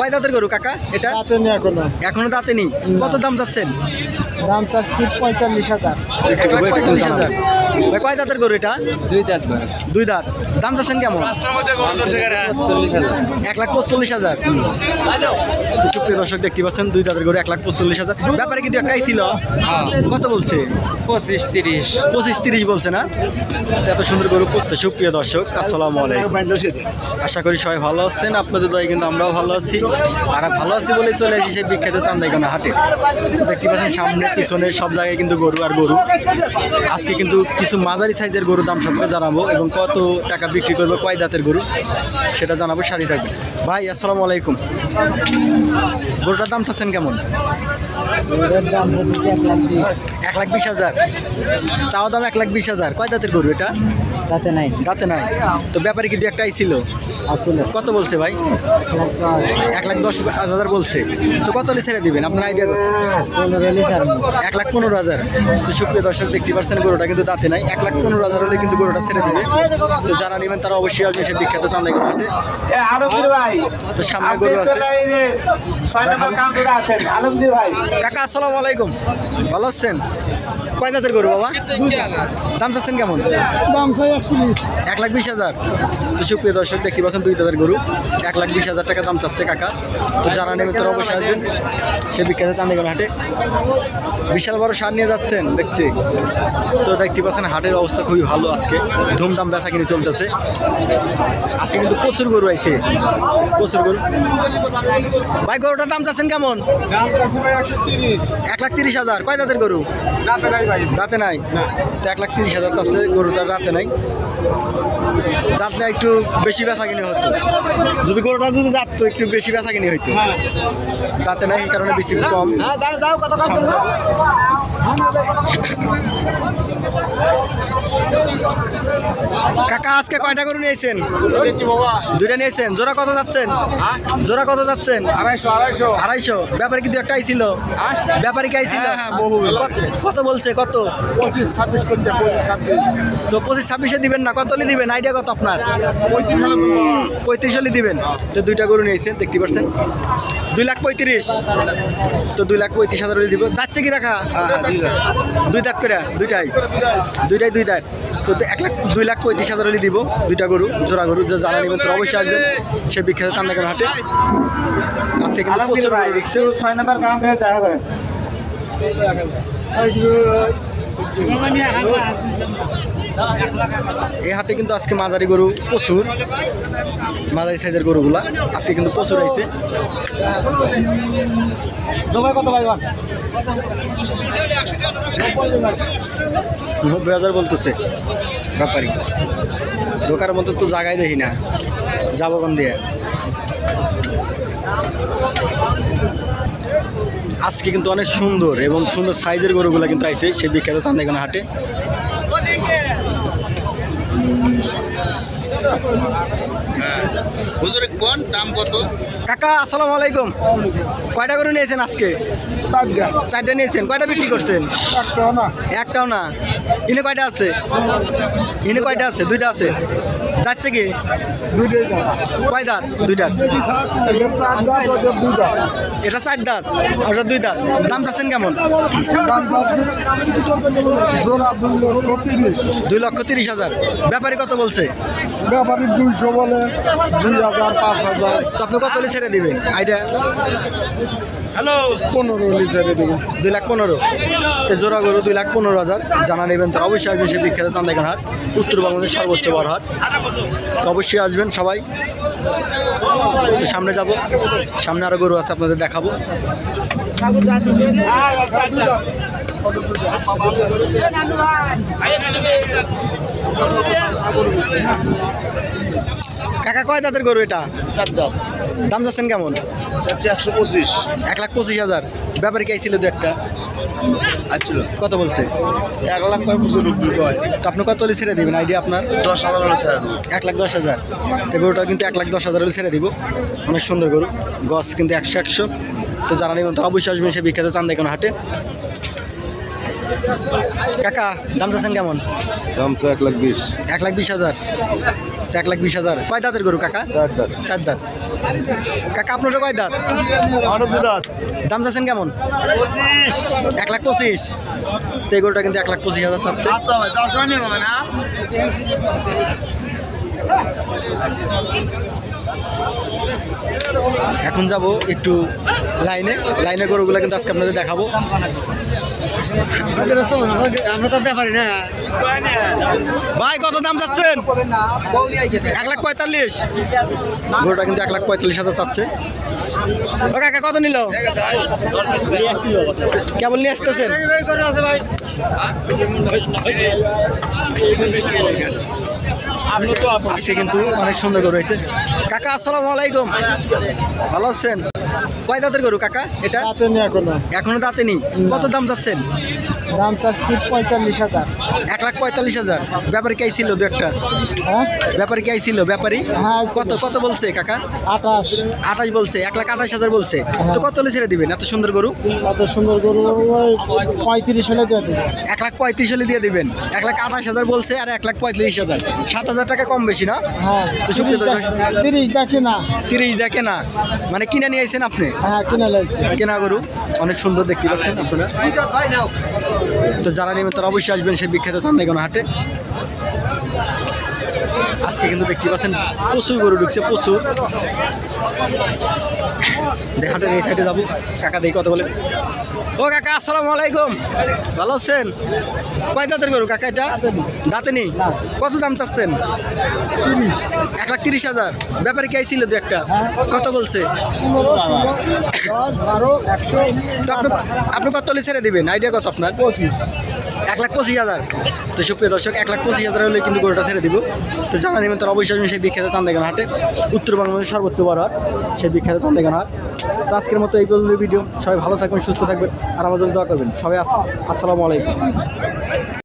কয় দাঁতের গরু কাকা এটা? দাঁতে নেই এখনও। এখনও দাঁতে নেই। কত দাম চাচ্ছেন দাম চাচ্ছি পঁয়তাল্লিশ হাজার। এক লাখ পঁয়তাল্লিশ হাজার। ভাই কয় দাঁতের গরু এটা? দুই দাঁত দুই দাঁত। দাম চাচ্ছেন কেমন? এক লাখ পঁচল্লিশ হাজার। সুপ্রিয় দর্শক দেখতে পাচ্ছেন দুই দাঁতের গরু এক লাখ পঁচল্লিশ হাজার। ব্যাপারে কিন্তু একটাই ছিল। কত বলছে? পঁচিশ তিরিশ। পঁচিশ তিরিশ বলছে না? এত সুন্দর গরু তো সুপ্রিয় দর্শক আসসালামু আলাইকুম। আশা করি সবাই ভালো আছেন আপনাদের দয় কিন্তু আমরাও ভালো আছি। আর ভালো আছি বলে চলে এসেছি সেই বিখ্যাত চান্দাইখানা হাটে। দেখতে পাচ্ছেন সামনে পিছনে সব জায়গায় কিন্তু গরু আর গরু। আজকে কিন্তু কিছু মাঝারি সাইজের গরুর দাম সম্পর্কে জানাব এবং কত টাকা বিক্রি করব কয় দাঁতের গরু সেটা জানাব সাথে থাকবে। ভাই আসসালামু আলাইকুম। গরুটার দাম চাচ্ছেন কেমন? এক লাখ বিশ। হাজার। চাওয়া দাম এক লাখ বিশ হাজার। কয় দাঁতের গরু এটা? দাঁতে নাই। দাঁতে নাই। তো ব্যাপারে কিন্তু একটাই ছিল? কত বলছে ভাই? এক লাখ দশ হাজার বলছে। তো কত হলে ছেড়ে দিবেন? আপনার আইডিয়া এক লাখ পনেরো হাজার। তো সুপ্রিয় দর্শক দেখতে পাচ্ছেন গরুটা কিন্তু দাঁতে নাই। এক লাখ পনেরো হাজার হলে কিন্তু গরুটা ছেড়ে দেবে। তো যারা নেবেন তারা অবশ্যই আসবে সে বিখ্যাত হাটে আলমগীর তো সামনে গরু আছে। কাকা আসসালামু আলাইকুম। ভালো আছেন? কয় দাঁতের গরু বাবা? দাম চাচ্ছেন কেমন? দাম চাই একশো বিশ এক লাখ বিশ হাজার। তো সুপ্রিয় দর্শক দেখতে পাচ্ছেন দুই দাদার গরু। এক লাখ বিশ হাজার টাকা দাম চাচ্ছে কাকা। তো যারা নেবেন তারা অবশ্যই আসবেন সে বিখ্যাত চান্দিগঞ্জ হাটে বিশাল বড় সার নিয়ে যাচ্ছেন দেখছি। তো দেখতে পাচ্ছেন হাটের অবস্থা খুবই ভালো আজকে। ধুমধাম বেচা কিনে চলতেছে। আজকে কিন্তু প্রচুর গরু আইছে। প্রচুর গরু। ভাই গরুটার দাম চাচ্ছেন কেমন? এক লাখ তিরিশ হাজার। কয় দাঁতের গরু? রাতে নাই ভাই। রাতে নাই? তো এক লাখ তিরিশ হাজার চাচ্ছে গরুটার রাতে নাই। রাতে একটু বেশি বেচা কিনে হতো যদি গরুটা যদি রাখতো একটু বেশি বেচা কিনে হইতো দাঁতে নাই এই কারণে বেশি কম। যাও যাও কত কত কাকা আজকে কয়টা গরু নিয়েছেন? দুইটা নিয়েছেন? জোড়া কত যাচ্ছেন? জোড়া কত যাচ্ছেন? আড়াইশো আড়াইশো। আড়াইশো? ব্যাপারে কিন্তু একটাই ছিল? ব্যাপারে কি আইছিল কত- কত বলছে? কত? পঁচিশ ছাব্বিশ করছে পঁচিশ ছাব্বিশ। তো পঁচিশ ছাব্বিশে দিবেন না? কত হলে দিবেন? আইডিয়া কত আপনার? পঁয়ত্রিশ হলে দিবেন। তো দুইটা গরু নিয়েছেন দেখতে পাচ্ছেন। দুই লাখ পঁয়ত্রিশ। তো দুই লাখ পঁয়ত্রিশ হাজার দিব। যাচ্ছে কি রাখা দুই দাঁত করে দুইটাই। দুইটাই দুই দাঁত তো এক লাখ দুই লাখ পঁয়ত্রিশ হাজার হলে দিব দুইটা গরু জোড়া গরু যা জানা নেবেন তো অবশ্যই আসবেন। সে বিখ্যাত চান্দাকের হাটে। আজকে কিন্তু প্রচুর ভাই গরু ঢুকছে ছয় এই হাটে কিন্তু আজকে মাঝারি গরু প্রচুর মাঝারি সাইজের গরুগুলা আজকে কিন্তু প্রচুর আইছে নব্বই হাজার বলতেছে ব্যাপারি। ঢোকার মতো তো জায়গায় দেখি না যাব কোন দিয়ে? আজকে কিন্তু অনেক সুন্দর এবং সুন্দর সাইজের গরুগুলো কিন্তু আইছে সেই বিখ্যাত চান্দাইখানা হাটে। হুজুর কোন দাম কত? কাকা আসসালামু আলাইকুম। কয়টা করে নিয়েছেন আজকে? চারটা। চারটা নিয়েছেন। কয়টা বিক্রি করছেন? একটা না। একটাও না। ইনে কয়টা আছে? ইনে কয়টা আছে? দুইটা আছে? যাচ্ছে কি? কয় দাঁত? দুই দাঁত। এটা চার দাঁত ওটা দুই দাঁত। দাম চাচ্ছেন কেমন? দাম চাচ্ছি জোড়া দুই লক্ষ তিরিশ। হাজার। ব্যাপারী কত বলছে? ব্যাপারী দুইশো বলে দুই হাজার পাঁচ হাজার। তো আপনি কত হলে ছেড়ে দিবেন? আইডিয়া? পনেরো হলে ছেড়ে দেবো দুই লাখ পনেরো। তো জোড়া গরু দুই লাখ পনেরো হাজার। জানা নেবেন তো অবশ্যই বিখ্যাত চান্দাইখান হাট উত্তরবঙ্গের সর্বোচ্চ বড় হাট। অবশ্যই আসবেন সবাই। তো সামনে যাব। সামনে আরও গরু আছে আপনাদের দেখাবো। কাকা কয় দাঁতের গরু এটা? চার দাম দাম যাচ্ছেন কেমন? চাচ্ছি একশো পঁচিশ। এক লাখ পঁচিশ হাজার। ব্যাপারে কে ছিল দু একটা? আসছিল কত বলছে? এক লাখ কয় পঁচিশ রুপি কয়। তো আপনি কত হলে ছেড়ে দিবেন? আইডিয়া আপনার? দশ হাজার হলে ছেড়ে দেবো। এক লাখ দশ হাজার। তো গরুটা কিন্তু এক লাখ দশ হাজার হলে ছেড়ে দিব। অনেক সুন্দর গরু। গছ কিন্তু একশো একশো। তো জানা নেবেন তারা অবশ্যই আসবেন সে বিখ্যাত চান্দা এখন হাটে। কাকা দাম চাচ্ছেন কেমন? দাম এক লাখ বিশ। এক লাখ বিশ হাজার। এক লাখ বিশ হাজার। কয় দাঁতের গরু কাকা? চার দাম চার দাঁত। কাকা আপনার কয় দাঁত? দাম চাচ্ছেন কেমন? এক লাখ পঁচিশ। তো এই গরুটা কিন্তু এক লাখ পঁচিশ হাজার চাচ্ছে। এখন যাব একটু লাইনে। লাইনে গরুগুলো কিন্তু আজকে আপনাদের দেখাবো। ভাই, কত দাম চাচ্ছেন? এক লাখ পঁয়তাল্লিশ। গরুটা কিন্তু এক লাখ পঁয়তাল্লিশ হাজার চাচ্ছে। ও কাকা, কত নিল? কেবল নিয়ে আসতেছেন? আজকে কিন্তু অনেক সুন্দর গরু হয়েছে। কাকা, আসসালামু আলাইকুম। ভালো আছেন? কয় দাঁতের গরু কাকা এটা? হাতে নেই এখনও। এখনও দাঁতে নেই। কত দাম চাচ্ছেন? দাম চাচ্ছি পঁয়তাল্লিশ হাজার। এক লাখ পঁয়তাল্লিশ হাজার। ব্যাপারে কে ছিল দু একটা? হ্যাঁ? ব্যাপারে কে ছিল? ব্যাপারী? হ্যাঁ, কত কত বলছে কাকা? আঠাশ। আঠাশ বলছে এক লাখ আঠাশ হাজার বলছে। তো কত হলে ছেড়ে দিবেন? এত সুন্দর গরু? কত সুন্দর গরু পঁয়ত্রিশ হলে দিয়ে দেবে এক লাখ পঁয়ত্রিশ হলে দিয়ে দিবেন। এক লাখ আঠাশ হাজার বলছে আর এক লাখ পঁয়ত্রিশ হাজার। সাত হাজার টাকা কম বেশি না? হ্যাঁ তো সুপ্রিয় তিরিশ দেখি না। তিরিশ দেখে না। মানে কিনে নিয়েছেন আপনি? হ্যাঁ কেনা লাগছে কেনা গরু, অনেক সুন্দর দেখতে পাচ্ছেন তো যারা নেবেন তারা অবশ্যই আসবেন সেই বিখ্যাত চান্দাইগোনা হাটে। আজকে কিন্তু দেখতে পাচ্ছেন প্রচুর গরু ঢুকছে প্রচুর। দেখ হাটের এই সাইডে যাব। কাকা দেখি কত বলে। ও কাকা আসসালামু আলাইকুম। ভালো আছেন? কয় দাঁতের গরু কাকা এটা? দাঁতে নেই। কত দাম চাচ্ছেন? তিরিশ। এক লাখ তিরিশ হাজার। ব্যাপারে কে ছিল দু একটা? কত বলছে? আপনি কত ছেড়ে দিবেন? আইডিয়া কত আপনার? পঁচিশ। লাখ পঁচিশ হাজার। তো সুপ্রিয় দর্শক, এক লাখ পঁচিশ হাজার হলে কিন্তু গরুটা ছেড়ে দিব। তো জানা নেবেন তার অবশ্যই সেই বিখ্যাত চান্দেগান হাটে। উত্তরবঙ্গের সর্বোচ্চ বড় হাট সেই বিখ্যাত চান্দেগান হাট। তো আজকের মতো এই পর্যন্ত ভিডিও। সবাই ভালো থাকবেন, সুস্থ থাকবেন, আর আমাদের দোয়া করবেন। সবাই আস- আসসালামু আলাইকুম।